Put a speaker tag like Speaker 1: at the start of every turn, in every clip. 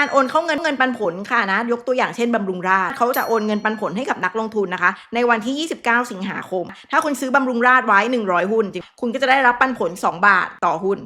Speaker 1: การโอนเข้าเงินเงินปันผลค่ะนะ ยกตัวอย่างเช่นบำรุงราษเขาจะโอนเงินปันผลให้กับนักลงทุนนะคะ ในวันที่ 29 สิงหาคม ถ้าคุณซื้อบำรุงราษไว้ 100 หุ้น คุณก็จะได้รับปันผล 2 บาทต่อหุ้น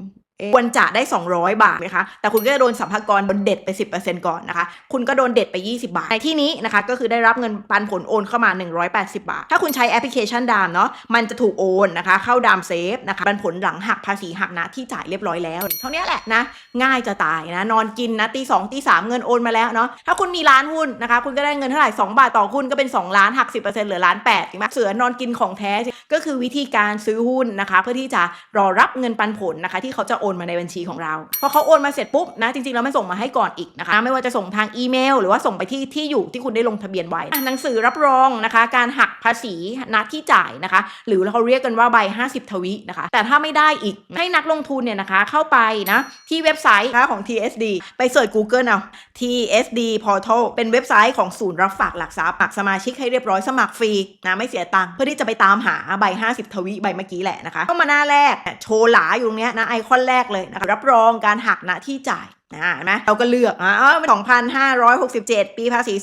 Speaker 1: ควรจะได้ 200 บาทนะคะ แต่คุณก็จะโดนสัมภากรโดนเด็ดไป 10%ก่อนนะคะ คุณก็โดนเด็ดไป 20 บาท ในที่นี้นะคะ ก็คือได้รับเงินปันผลโอนเข้ามา 180 บาท ถ้าคุณใช้แอปพลิเคชันดามเนาะ มันจะถูกโอนนะคะ เข้าดามเซฟนะคะ ปันผลหลังหักภาษีหักนะที่จ่ายเรียบร้อยแล้ว เท่านี้แหละนะ ง่ายจะตายนะ นอนกินนะตีสองตีสามเงินโอนมาแล้วเนาะ ถ้าคุณมีร้านหุ้นนะคะ คุณก็ได้เงินเท่าไหร่ 2 บาทต่อหุ้นก็เป็น 2 ล้านหัก 10%เหลือล้านแปดถูกไหมเสือนอนกินของแท้ ก็คือวิธีการซื้อหุ้นนะคะ เพื่อที่จะรอรับเงินปันผลนะคะที่เขาจะโอนมาในบัญชีของเราพอเขาโอนมาเสร็จปุ๊บนะจริงๆแล้วมันส่งมาให้ก่อนอีกนะคะ ไม่ว่าจะส่งทางอีเมล หรือว่าส่งไปที่ที่อยู่ที่คุณได้ลงทะเบียนไว้หนังสือรับรองนะคะ การหักภาษีณที่จ่ายนะคะ หรือเขาเรียกกันว่าใบ 50 ทวีนะคะ แต่ถ้าไม่ได้อีกให้นักลงทุนเนี่ยนะคะเข้าไปนะที่เว็บไซต์ของ TSD ไปเสิร์ช Google เอา TSD Portal เป็นเว็บไซต์ของศูนย์รับฝากหลักทรัพย์ฝากสมาชิกให้เรียบร้อยสมัครฟรีนะไม่เสียตังค์เพื่อที่จะไปตามหาใบ 50 ทวีใบเมื่อกี้แหละนะคะเข้ามาหน้าแรกโชว์หลาอยู่ตรงเนี้ยนะไอคอนแรแรกเลยนะคะรับรองการหักณที่จ่าย นะเห็นไหมเราก็เลือกอะอ๋อ2,567ปีภาษี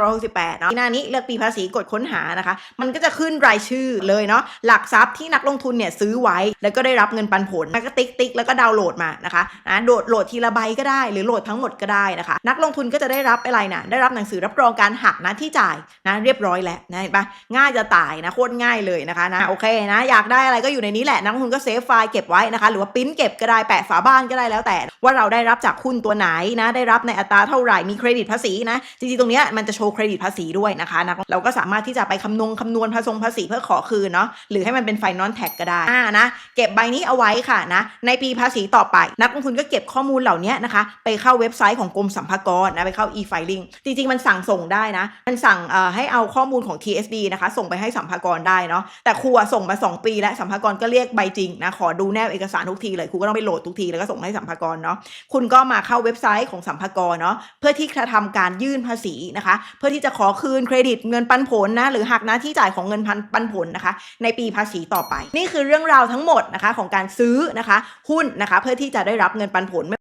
Speaker 1: 2,568เนาะที่หน้านี้เลือกปีภาษีกดค้นหานะคะ มันก็จะขึ้นรายชื่อเลยเนาะหลักทรัพย์ที่นักลงทุนเนี่ยซื้อไว้แล้วก็ได้รับเงินปันผลแล้วก็ติ๊กติ๊กแล้วก็ดาวน์โหลดมานะคะนะโดดโหลดทีละใบก็ได้ หรือโหลดทั้งหมดก็ได้นะคะ นักลงทุนก็จะได้รับอะไรนะได้รับหนังสือรับรองการหักนะที่จ่ายนะเรียบร้อยแล้วนะเห็นปะง่ายจะตายนะโคตรง่ายเลยนะคะนะโอเคนะอยากได้อะไรก็อยู่ในนี้แหละนักลงทุนก็เซฟไฟล์เก็บไว้นะคะหรือว่าปริ้นเก็บก็ได้แปะฝาบ้านก็ได้แล้วแต่ว่าเราได้รับจากหุ้นตัวไหนนะ ได้รับในอัตราเท่าไหร่มีเครดิตภาษีนะ จริงๆ ตรงนี้มันจะโชว์เครดิตภาษีด้วยนะคะนะเราก็สามารถที่จะไปคำนวณคำนวณภาษงภาษีเพื่อขอคืนเนาะหรือให้มันเป็นไฟนอลแท็กก็ได้อ่านะเก็บใบนี้เอาไว้ค่ะนะในปีภาษีต่อไป นักลงทุนก็เก็บข้อมูลเหล่านี้นะคะ ไปเข้าเว็บไซต์ของกรมสรรพากรนะไปเข้า e-filing จริงๆ มันสั่งส่งได้นะ มันสั่งให้เอาข้อมูลของ TSD นะคะ ส่งไปให้สัมภากรได้เนาะแต่ครูส่งมา 2 ปีแล้วสัมภากรก็เรียกใบจริงนะขอดูแนบเอกสารทุกทีเลยครูก็ต้องไปโหลดทุกทีแล้วก็ส่งให้สัมภากรเนาะคุณก็มาเข้าเว็บไซต์ของสัมภากรเนาะเพื่อที่จะทำการยื่นภาษีนะคะ เพื่อที่จะขอคืนเครดิตเงินปันผลนะหรือหักหน้าที่จ่ายของเงินพันปันผลนะคะ ในปีภาษีต่อไป นี่คือเรื่องราวทั้งหมดนะคะของการซื้อนะคะ หุ้นนะคะ เพื่อที่จะได้รับเงินปันผล